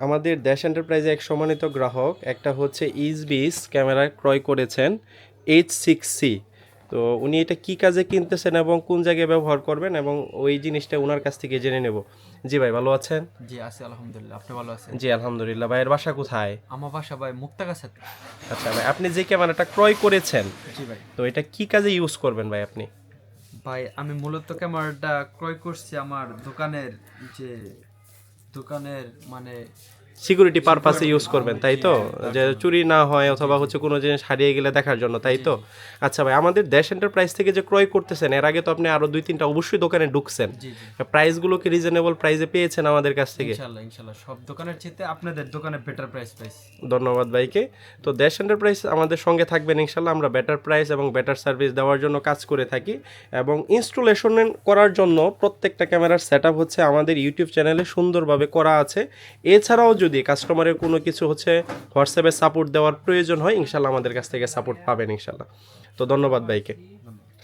আমাদের দেশ এন্টারপ্রাইজে এক সম্মানিত গ্রাহক একটা হচ্ছে ইজবিস ক্যামেরা ক্রয় করেছেন এইচ সিক্স সি তো উনি এটা কি কাজে কিনতেছেন এবং কোন জায়গায় ব্যবহার করবেন এবং ওই জিনিসটা ওনার কাছ থেকে জেনে নেব। জি ভাই ভালো আছেন? জি আছি আলহামদুলিল্লাহ। আপনি ভালো আছেন? জি আলহামদুলিল্লাহ। ভাইয়ের বাসা কোথায়? আমার বাসা ভাই মুক্তাগাছা। আচ্ছা ভাই আপনি যে ক্যামেরাটা ক্রয় করেছেন জি ভাই। তো এটা কি কাজে ইউজ করবেন ভাই আপনি? ভাই আমি মূলত ক্যামেরাটা ক্রয় করছি আমার দোকানের যে দোকানের মানে সিকিউরিটি পারপাসে ইউজ করবেন তাই তো? যে চুরি না হয় অথবা হচ্ছে কোনো জিনিস হারিয়ে গেলে দেখার জন্য তাই তো? আচ্ছা ভাই আমাদের দেশ এন্টারপ্রাইজ থেকে যে ক্রয় করতেছেন এর আগে তো আপনি আরও দুই তিনটা অবশ্যই দোকানে ঢুকছেন। প্রাইসগুলো কি রিজনেবল প্রাইসে পেয়েছেন আমাদের কাছ থেকে? সব দোকানের চেয়ে আপনাদের দোকানে বেটার প্রাইস পাইছি। ধন্যবাদ ভাইকে। তো দেশ এন্টারপ্রাইজ আমাদের সঙ্গে থাকবেন ইনশাল্লাহ আমরা বেটার প্রাইস এবং বেটার সার্ভিস দেওয়ার জন্য কাজ করে থাকি এবং ইনস্টলেশন করার জন্য প্রত্যেকটা ক্যামেরার সেট হচ্ছে আমাদের ইউটিউব চ্যানেলে সুন্দরভাবে করা আছে। এছাড়াও যদি কাস্টমারের কোনো কিছু হচ্ছে হোয়াটসঅ্যাপে সাপোর্ট দেওয়ার প্রয়োজন হয়, ইনশাল্লাহ আমাদের কাছ থেকে সাপোর্ট পাবেন ইনশাল্লাহ। তো ধন্যবাদ ভাইকে।